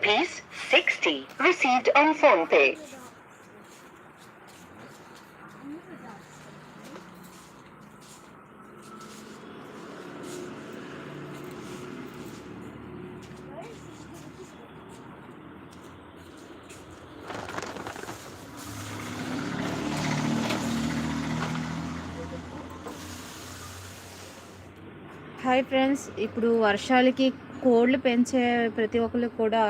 rupees 60 received on phone pay hi friends ఇప్పుడు వర్షాలకి కోళ్ళు పెంచే ప్రతి ఒక్కరు కూడా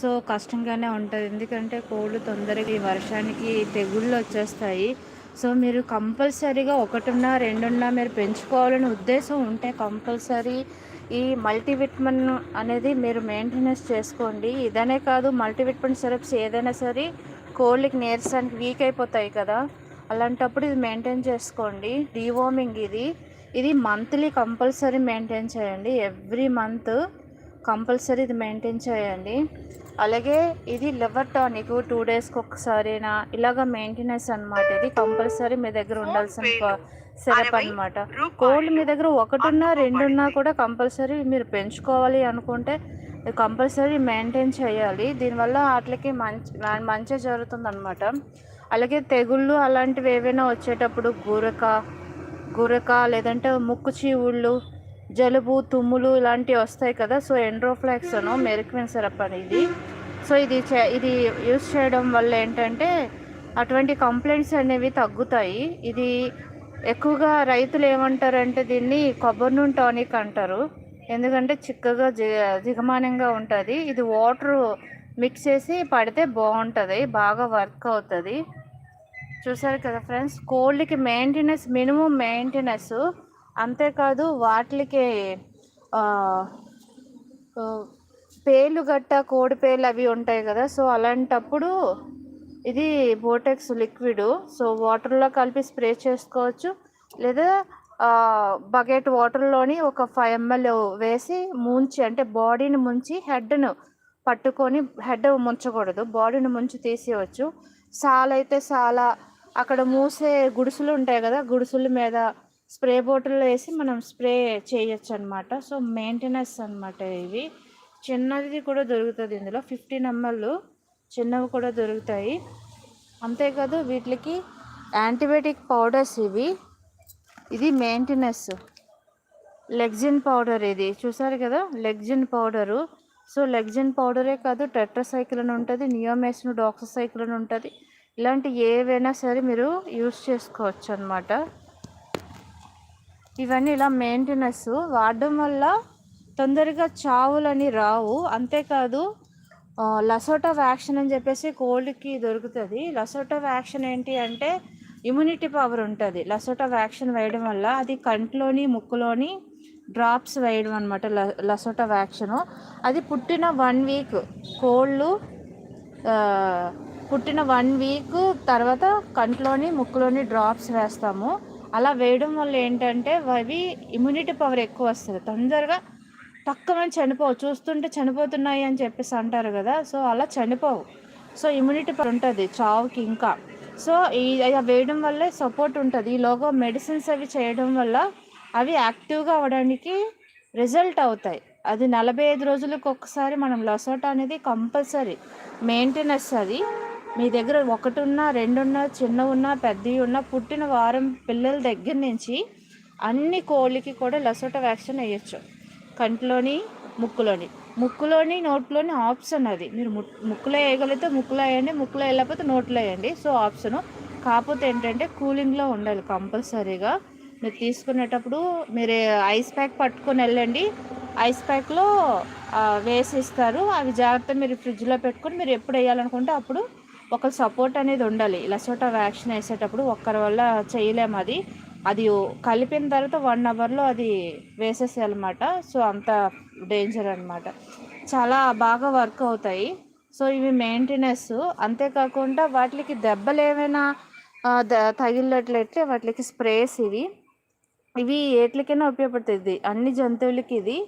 సో కష్టంగానే ఉంటుంది ఎందుకంటే కోళ్ళు తొందరగా ఈ వర్షానికి తెగుళ్ళు వచ్చేస్తాయి. సో మీరు కంపల్సరీగా ఒకటిన్నా రెండున్నా మీరు పెంచుకోవాలని ఉద్దేశం ఉంటే కంపల్సరీ ఈ మల్టీవిటమిన్ అనేది మీరు మెయింటెనెన్స్ చేసుకోండి. ఇదనే కాదు మల్టీవిటమిన్ సిరప్స్ ఏదైనా సరే కోళ్ళకి నీరసానికి వీక్ అయిపోతాయి కదా. అలాంటప్పుడు ఇది మెయింటైన్ చేసుకోండి. డివార్మింగ్ ఇది. ఇది మంత్లీ కంపల్సరీ మెయింటైన్ చేయండి. ఎవ్రీ మంత్ కంపల్సరీ ఇది మెయింటైన్ చేయండి. అలాగే ఇది లివర్ టానిక్ టూ డేస్కి ఒకసారినా ఇలాగ మెయింటెనెన్స్ అనమాట ఇది కంపల్సరీ మీ దగ్గర ఉండాల్సిన సిరప్ అనమాట కోళ్ళు మీ దగ్గర ఒకటిన్నా రెండున్నా కూడా కంపల్సరీ మీరు పెంచుకోవాలి అనుకుంటే కంపల్సరీ మెయింటైన్ చేయాలి. దీనివల్ల వాటికి మంచి మంచి జరుగుతుంది అనమాట అలాగే తెగుళ్ళు అలాంటివి ఏవైనా వచ్చేటప్పుడు గురక గురక లేదంటే ముక్కు చీవుళ్ళు జలుబు తుమ్ములు ఇలాంటివి వస్తాయి కదా సో ఎండ్రోఫ్లాక్స్ అను మెరిక్విన్ సిరప్ అనేది. సో ఇది చే ఇది యూస్ చేయడం వల్ల ఏంటంటే అటువంటి కంప్లైంట్స్ అనేవి తగ్గుతాయి. ఇది ఎక్కువగా రైతులు ఏమంటారంటే దీన్ని కొబ్బరి నూనె టానిక్ అంటారు. ఎందుకంటే చిక్కగా జి జిగమానంగా ఉంటుంది. ఇది వాటర్ మిక్స్ చేసి పడితే బాగుంటుంది బాగా వర్క్ అవుతుంది. చూసారు కదా ఫ్రెండ్స్ కోల్డ్కి మెయింటెనెన్స్ మినిమం మెయింటెనెన్స్ అంతేకాదు వాటికి పేలు గట్ట కోడి పేలు అవి ఉంటాయి కదా సో అలాంటప్పుడు ఇది బోటెక్స్ లిక్విడ్ సో వాటర్లో కలిపి స్ప్రే చేసుకోవచ్చు. లేదా బకెట్ వాటర్లోని ఒక ఫైవ్ ఎంఎల్ వేసి ముంచి అంటే బాడీని ముంచి హెడ్ను పట్టుకొని హెడ్ ముంచకూడదు బాడీని ముంచి తీసేయవచ్చు. సాల్ అయితే చాలా అక్కడ మూసే గుడుసులు ఉంటాయి కదా గుడుసుల మీద స్ప్రే బాటిల్లో వేసి మనం స్ప్రే చేయొచ్చు అనమాట సో మెయింటెనెన్స్ అనమాట ఇవి. చిన్నది కూడా దొరుకుతుంది ఇందులో. ఫిఫ్టీన్ ఎంఎల్ చిన్నవి కూడా దొరుకుతాయి. అంతేకాదు వీటికి యాంటీబయాటిక్ పౌడర్స్ ఇవి. ఇది మెయింటెనెన్స్ లెగ్జిన్ పౌడర్ ఇది. చూసారు కదా? లెగ్జిన్ పౌడరు సో లెగ్జిన్ పౌడరే కాదు టెట్రసైకిల్ అని ఉంటుంది నియోమేసిన్ డాక్ససైకిల్ అని ఉంటుంది. ఇలాంటి ఏవైనా సరే మీరు యూస్ చేసుకోవచ్చు అనమాట ఇవన్నీ ఇలా మెయింటెనెన్స్ వాడడం వల్ల తొందరగా చావులని రావు. అంతేకాదు లసోటా వ్యాక్సిన్ అని చెప్పేసి కోల్డ్కి దొరుకుతుంది. లసోటా వ్యాక్సిన్ ఏంటి అంటే ఇమ్యూనిటీ పవర్ ఉంటుంది. లసోటా వ్యాక్సిన్ వేయడం వల్ల అది కంట్లోని ముక్కులోని డ్రాప్స్ వేయడం అనమాట లసోటా వ్యాక్సిన్ అది పుట్టిన వన్ వీక్ కోళ్ళు పుట్టిన వన్ వీక్ తర్వాత కంట్లోని ముక్కులోని డ్రాప్స్ వేస్తాము. అలా వేయడం వల్ల ఏంటంటే అవి ఇమ్యూనిటీ పవర్ ఎక్కువ వస్తుంది. తొందరగా తక్కువ చనిపోవు చూస్తుంటే చనిపోతున్నాయి అని చెప్పేసి అంటారు కదా సో అలా చనిపోవు. సో ఇమ్యూనిటీ పవర్ ఉంటుంది చావుకి ఇంకా. సో ఈ వేయడం వల్లే సపోర్ట్ ఉంటుంది. ఈలోగా మెడిసిన్స్ అవి చేయడం వల్ల అవి యాక్టివ్గా అవ్వడానికి రిజల్ట్ అవుతాయి. అది నలభై ఐదు రోజులకు ఒకసారి మనం లసోటా అనేది కంపల్సరీ మెయింటెనెన్స్ అది. మీ దగ్గర ఒకటి ఉన్నా రెండున్నా చిన్న ఉన్నా పెద్దవి ఉన్నా పుట్టిన వారం పిల్లల దగ్గర నుంచి అన్ని కోళ్ళకి కూడా లసోట వ్యాక్సిన్ వేయచ్చు. కంట్లోని ముక్కులోని. ముక్కులోని నోట్లోని ఆప్షన్ అది. మీరు ముక్కులో వేయగలిగితే ముక్కులో వేయండి ముక్కులో వెళ్ళకపోతే నోట్లో వేయండి. So option. కాకపోతే ఏంటంటే కూలింగ్లో ఉండాలి కంపల్సరీగా. మీరు తీసుకునేటప్పుడు మీరు ఐస్ ప్యాక్ పట్టుకొని వెళ్ళండి. ఐస్ ప్యాక్లో వేసి ఇస్తారు అవి జాగ్రత్త మీరు ఫ్రిడ్జ్లో పెట్టుకొని మీరు ఎప్పుడు వేయాలనుకుంటే అప్పుడు ఒకరు సపోర్ట్ అనేది ఉండాలి. లసోటా వ్యాక్సిన్ వేసేటప్పుడు ఒక్కరి వల్ల చేయలేము అది. అది కలిపిన తర్వాత వన్ అవర్లో అది వేసేసేయాలన్నమాట. సో అంత డేంజర్ అనమాట చాలా బాగా వర్క్ అవుతాయి. సో ఇవి మెయింటెనెన్స్ అంతేకాకుండా వాటికి దెబ్బలు ఏమైనా తగిలినట్లయితే వాటికి స్ప్రేస్ ఇవి. ఇవి ఏట్లకైనా ఉపయోగపడుతుంది అన్ని జంతువులకి ఇది.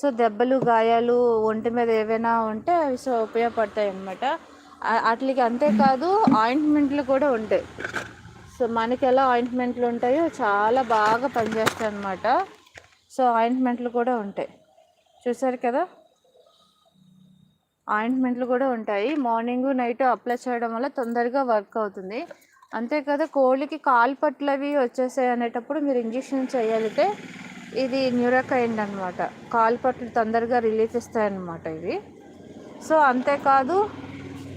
సో దెబ్బలు గాయాలు ఒంటి మీద ఏవైనా ఉంటే అవి సో ఉపయోగపడతాయి అన్నమాట వాటికి అంతేకాదు ఆయింట్మెంట్లు కూడా ఉంటాయి. సో మనకి ఎలా ఆయింట్మెంట్లు ఉంటాయో చాలా బాగా పనిచేస్తాయి అన్నమాట. సో ఆయింట్మెంట్లు కూడా ఉంటాయి. చూసారు కదా? ఆయింట్మెంట్లు కూడా ఉంటాయి. మార్నింగ్ నైట్ అప్లై చేయడం వల్ల తొందరగా వర్క్ అవుతుంది. అంతే కదా? కోళ్ళకి కాలు పట్లు అవి వచ్చేసాయి అనేటప్పుడు మీరు ఇంజెక్షన్ చేయగలిగితే ఇది న్యూరకైండ్ అనమాట కాలు పట్లు తొందరగా రిలీఫ్ ఇస్తాయన్నమాట ఇవి. సో అంతేకాదు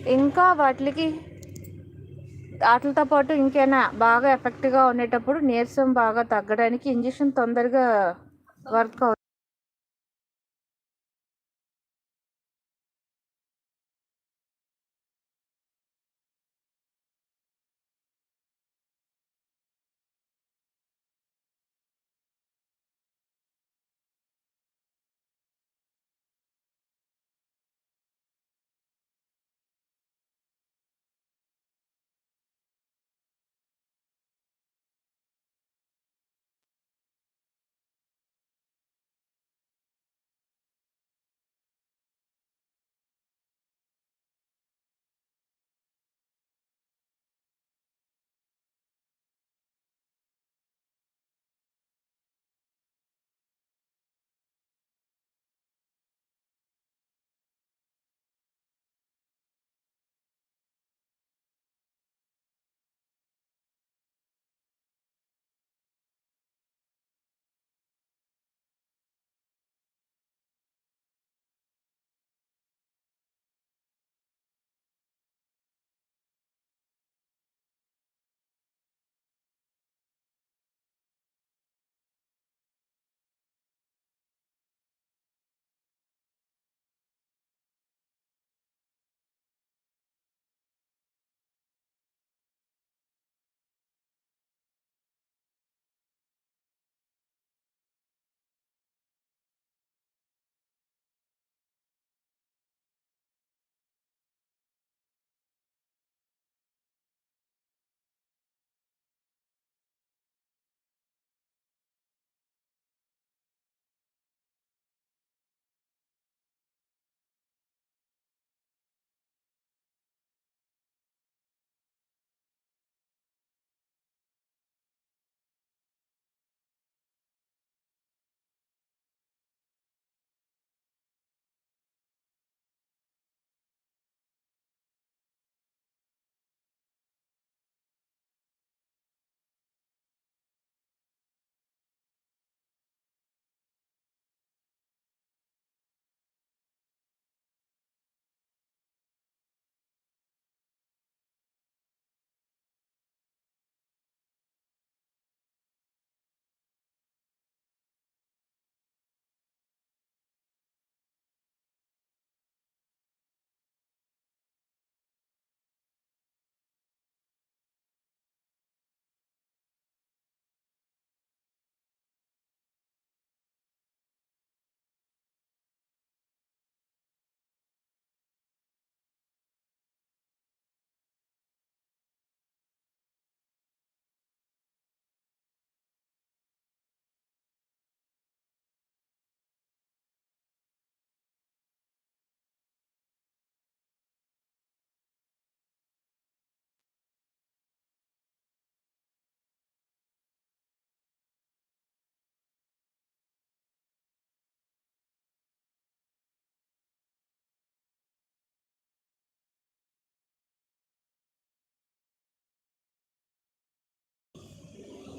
ఇంకా వాటికి వాటితో పాటు ఇంకేనా బాగా ఎఫెక్ట్గా ఉండేటప్పుడు నీరసం బాగా తగ్గడానికి ఇంజక్షన్ తొందరగా వర్క్ అవుతుంది.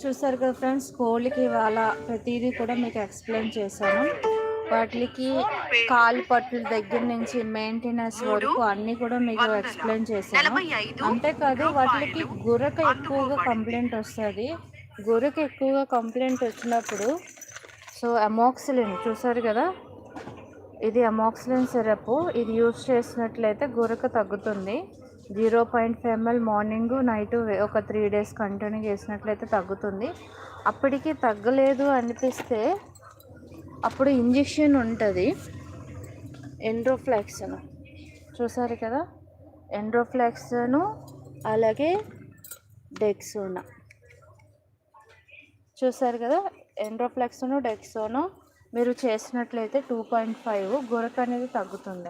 చూసారు కదా ఫ్రెండ్స్ కోళ్ళకి ఇవాళ ప్రతిదీ కూడా మీకు ఎక్స్ప్లెయిన్ చేశాను. వాటికి కాలు పట్ల దగ్గర నుంచి మెయింటెనెన్స్ వరకు అన్నీ కూడా మీకు ఎక్స్ప్లెయిన్ చేశాను. అంతేకాదు వాటికి గురక ఎక్కువగా కంప్లైంట్ వస్తుంది. గురక ఎక్కువగా కంప్లైంట్ వచ్చినప్పుడు సో అమాక్సిలిన్ చూసారు కదా? ఇది అమాక్సిలిన్ సిరప్ ఇది యూస్ చేసినట్లయితే గురక తగ్గుతుంది. Zero point five ML morning night ఒక త్రీ డేస్ కంటిన్యూ చేసినట్లయితే తగ్గుతుంది. అప్పటికి తగ్గలేదు అనిపిస్తే అప్పుడు ఇంజెక్షన్ ఉంటుంది. ఎండ్రోఫ్లాక్సన్. చూసారు కదా? ఎండ్రోఫ్లాక్సను అలాగే డెక్సోనా. చూసారు కదా? ఎండ్రోఫ్లెక్స్ను డెక్సోను మీరు చేసినట్లయితే టూ పాయింట్ ఫైవ్ గురక అనేది తగ్గుతుంది.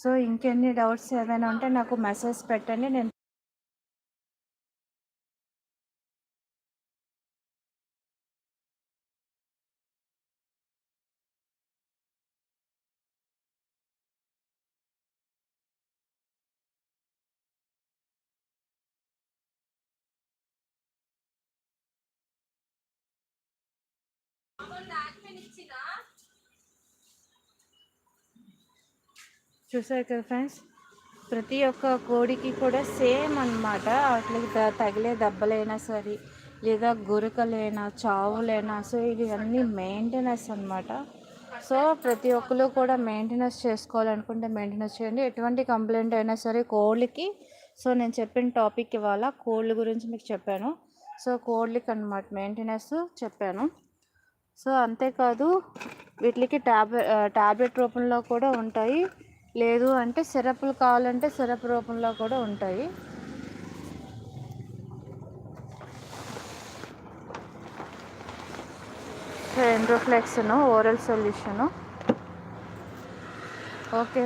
సో ఇంకెన్ని డౌట్స్ ఏమైనా ఉంటే నాకు మెసేజ్ పెట్టండి నేను Thank. చూసారు కదా ఫ్రెండ్స్? ప్రతి ఒక్క కోడికి కూడా సేమ్ అనమాట వాటికి త- తగిలే దెబ్బలైనా సరే లేదా గురకలైనా చావులైనా సో ఇవన్నీ మెయింటెనెన్స్ అన్నమాట. సో ప్రతి ఒక్కరు కూడా మెయింటెనెన్స్ చేసుకోవాలనుకుంటే మెయింటెనెన్స్ చేయండి. ఎటువంటి కంప్లైంట్ అయినా సరే కోళ్ళకి సో నేను చెప్పిన టాపిక్ ఇవాళ కోళ్ళ గురించి మీకు చెప్పాను. సో కోళ్ళకి అన్నమాట మెయింటెనెన్స్ చెప్పాను. సో అంతేకాదు వీటికి ట్యాబ్లెట్ ట్యాబ్లెట్ రూపంలో కూడా ఉంటాయి. లేదు అంటే సిరప్లు కావాలంటే సిరప్ రూపంలో కూడా ఉంటాయి. సో ఎండ్రోఫ్లెక్స్ను ఓరల్ సొల్యూషను ఓకే